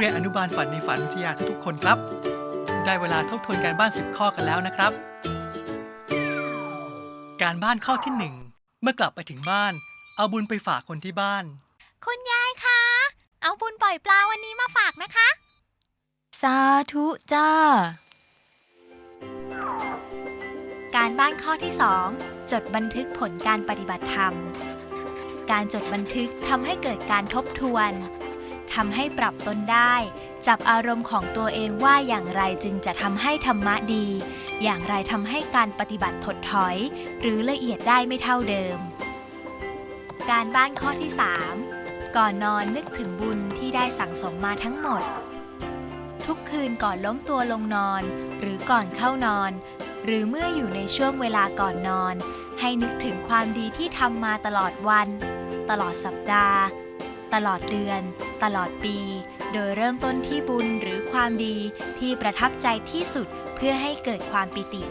เรียนอนุบาลฝันในฝันวิทยาทุกๆคนครับ ได้เวลาทบทวนการบ้าน 10 ข้อกันแล้วนะครับ การบ้านข้อที่หนึ่งเมื่อกลับไปถึงบ้าน เอาบุญไปฝากคนที่บ้าน คุณยายคะ เอาบุญปล่อยปลาวันนี้มาฝากนะคะ สาธุจ้า การบ้านข้อที่ 2 จดบันทึกผลการปฏิบัติธรรม การจดบันทึกทำให้เกิดการทบทวน ทำให้ปรับตนได้ จับอารมณ์ของตัวเองว่าอย่างไรจึงจะทำให้ธรรมะดี อย่างไรทำให้การปฏิบัติถดถอย หรือละเอียดได้ไม่เท่าเดิม การบ้านข้อที่ 3 ก่อนนอนนึกถึงบุญที่ได้สั่งสมมาทั้งหมด ทุกคืนก่อนล้มตัวลงนอน หรือก่อนเข้านอน หรือเมื่ออยู่ในช่วงเวลาก่อนนอน ให้นึกถึงความดีที่ทำมาตลอดวัน ตลอดสัปดาห์ ตลอดเดือน ตลอดปี โดยเริ่มต้นที่บุญหรือความดีที่ประทับใจที่สุดเพื่อให้เกิดความปิติ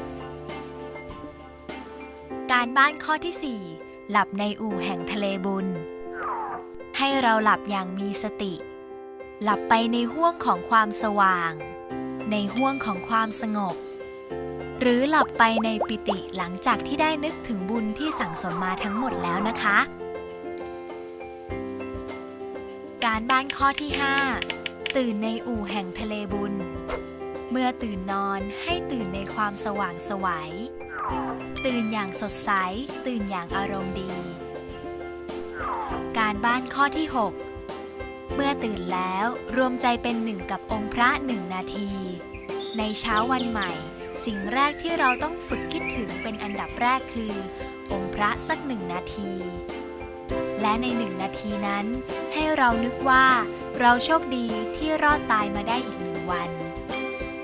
การบ้านข้อที่ 4 หลับในอู่แห่งทะเลบุญ ให้เราหลับอย่างมีสติ หลับไปในห้วงของความสว่าง ในห้วงของความสงบ หรือหลับไปในปิติหลังจากที่ได้นึกถึงบุญที่สั่งสมมาทั้งหมดแล้วนะคะ การบ้านข้อที่ 5 ตื่นในอู่แห่งทะเลบุญ เมื่อตื่นนอนให้ตื่นในความสว่างสวัย ตื่นอย่างสดใส ตื่นอย่างอารมณ์ดี การบ้านข้อที่ 6 เมื่อตื่นแล้วรวมใจเป็นหนึ่งกับองค์พระหนึ่งนาที ในเช้าวันใหม่ สิ่งแรกที่เราต้องฝึกคิดถึงเป็นอันดับแรกคือ องค์พระสักหนึ่งนาที และในหนึ่งนาทีนั้น ให้เรานึกว่า เราโชคดีที่รอดตายมาได้อีกหนึ่งวัน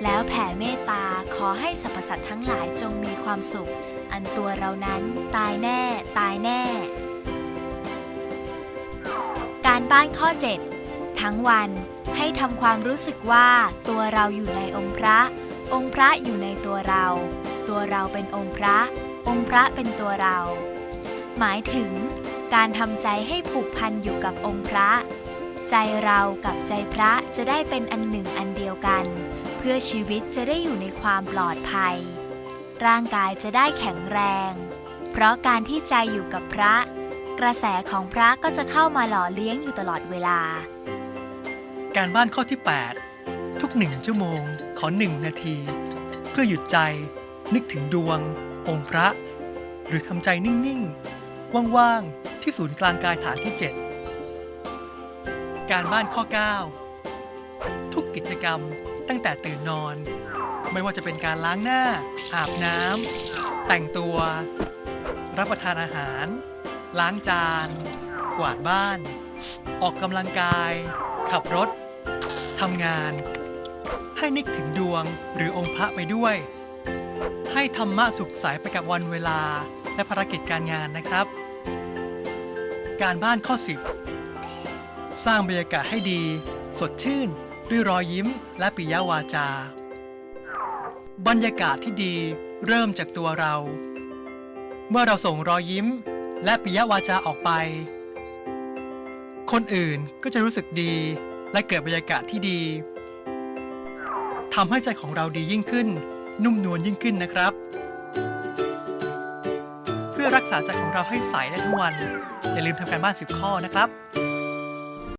แล้วแผ่เมตตาขอให้สรรพสัตว์ทั้งหลายจงมีความสุข อันตัวเรานั้นตายแน่ ตายแน่ การบ้านข้อ 7 ทั้งวันให้ทำความรู้สึกว่าตัวเราอยู่ในองค์พระ องค์พระอยู่ในตัวเรา ตัวเราเป็นองค์พระ องค์พระเป็นตัวเรา หมายถึง การทำใจให้ผูกพันอยู่กับองค์พระ ใจเรากับใจพระจะได้เป็นอันหนึ่งอันเดียวกัน เพื่อชีวิตจะได้อยู่ในความปลอดภัย ร่างกายจะได้แข็งแรง เพราะการที่ใจอยู่กับพระ กระแสของพระก็จะเข้ามาหล่อเลี้ยงอยู่ตลอดเวลา การบ้านข้อที่ 8 ทุกหนึ่งชั่วโมงขอหนึ่งนาที เพื่อหยุดใจนึกถึงดวง องค์พระ หรือทำใจนิ่ง ๆ ว่าง ๆ ที่ศูนย์กลางกายฐานที่ 7 การบ้านข้อ 9 ทุกกิจกรรมตั้งแต่ตื่นนอน ไม่ว่าจะเป็นการล้างหน้า อาบน้ำแต่งตัว รับประทานอาหาร ล้างจาน กวาดบ้าน ออกกำลังกาย ขับรถทำงาน ให้นึกถึงดวงหรือองค์พระไปด้วย ให้ธรรมะสุขใสไปกับวันเวลาและภารกิจการงานนะครับ การบ้านข้อ 10 สร้างบรรยากาศให้ดี สดชื่น ด้วยรอยยิ้มและปิยวาจา บรรยากาศที่ดีเริ่มจากตัวเรา เมื่อเราส่งรอยยิ้ม และปิยวาจาออกไป คนอื่นก็จะรู้สึกดีและเกิดบรรยากาศที่ดีทำให้ใจของเราดียิ่งขึ้น นุ่มนวลยิ่งขึ้นนะครับ รักษาใจของเราให้ใสได้ทั้งวัน อย่าลืมทำการบ้าน 10 ข้อนะครับ